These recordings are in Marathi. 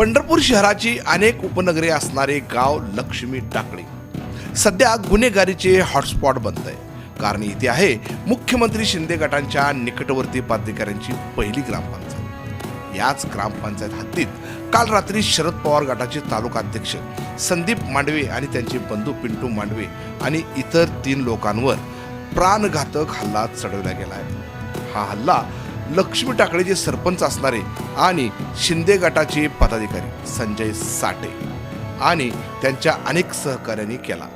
पंढरपूर शहराची अनेक उपनगरे असणारे गाव लक्ष्मी टाकळी. सध्या गुन्हेगारीचे हॉटस्पॉट बनत आहे. कारण इथे आहे मुख्यमंत्री शिंदे गटांच्या निकटवर्ती पदाधिकाऱ्यांची पहिली ग्रामपंचायत. याच ग्रामपंचायत हद्दीत काल रात्री शरद पवार गटाचे तालुका अध्यक्ष संदीप मांडवे आणि त्यांचे बंधू पिंटू मांडवे आणि इतर तीन लोकांवर प्राणघातक हल्ला चढवला गेला आहे. हा हल्ला लक्ष्मी टाकळेचे सरपंच असणारे आणि शिंदे गटाचे पदाधिकारी संजय साठे आणि त्यांच्या अनेक सहकाऱ्यांनी केला.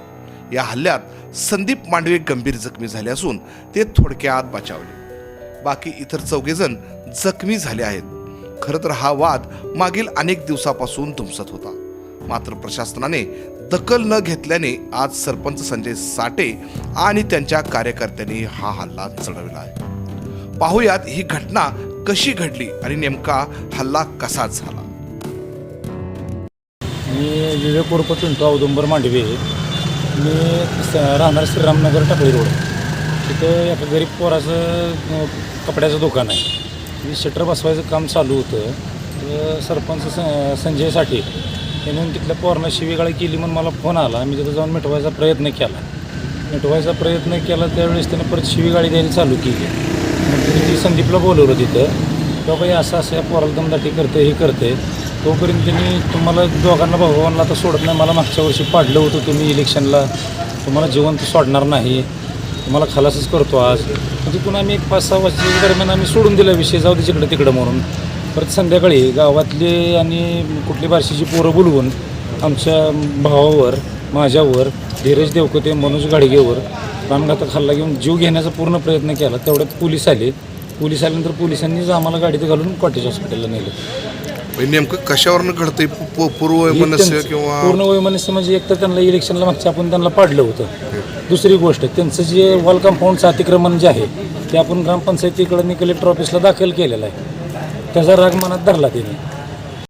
या हल्ल्यात संदीप मांडवे गंभीर जखमी झाले असून ते थोडक्यात बचावले. बाकी इतर चौघेजण जखमी झाले आहेत. खरं तर हा वाद मागील अनेक दिवसापासून धुमसत होता. मात्र प्रशासनाने दखल न घेतल्याने आज सरपंच संजय साठे आणि त्यांच्या कार्यकर्त्यांनी हा हल्ला चढवला आहे. पाहुयात ही घटना कशी घडली आणि नेमका हल्ला कसा झाला? मी विवेक उर्फ पिंटू औदुंबर मांडवे. मी स- राहणार श्रीरामनगर टाकळी रोड. तिथं एका गरीब पोराचं कपड्याचं दुकान आहे. मी शटर बसवायचं काम चालू होतं. तर सरपंच संजय साठे यांनी तिथल्या पोरानं शिवीगाळी केली म्हणून मला फोन आला. मी तिथं जाऊन मिटवायचा प्रयत्न केला. मिटवायचा प्रयत्न केला त्यावेळेस त्यांनी परत शिवीगाळी द्यायला चालू केली. मी संदीपला बोलवलं तिथं. बाबा बाई असं असं या पोराला दमदाटी करते हे करते तोपर्यंत त्यांनी तुम्हाला दोघांना भगवानला तर सोडत नाही. मला मागच्या वर्षी पाडलं होतं तुम्ही इलेक्शनला. तुम्हाला जिवंत सोडणार नाही. तुम्हाला खलासच करतो आज. म्हणजे पुन्हा आम्ही एक पाच सहा वाजता दरम्यान आम्ही सोडून दिला विषय. जाऊ दे जिकडं तिकडं म्हणून. परत संध्याकाळी गावातले आणि कुठली बारशीची पोरं बोलवून आमच्या भावावर माझ्यावर धीरज देवकते मनोज गाडगेवर प्राणघातक हल्ला घेऊन जीव घेण्याचा पूर्ण प्रयत्न केला. तेवढ्यात पोलीस आले. पोलीस आल्यानंतर पोलिसांनीच आम्हाला गाडीत घालून कॉटेज हॉस्पिटलला नेलं. म्हणजे नेमकं कशावरनं घडतंय? पूर्व मनस्य त्यांचं- किंवा पूर्ण वैमनस्य म्हणजे एक तर त्यांना इलेक्शनला मागच्या आपण त्यांना पाडलं होतं. दुसरी गोष्ट त्यांचं जे वॉल कंपाऊंडचं अतिक्रमण जे आहे ते आपण ग्रामपंचायतीकडे कलेक्टर ऑफिसला दाखल केलेलं आहे. त्याचा राग मनात धरला त्यांनी.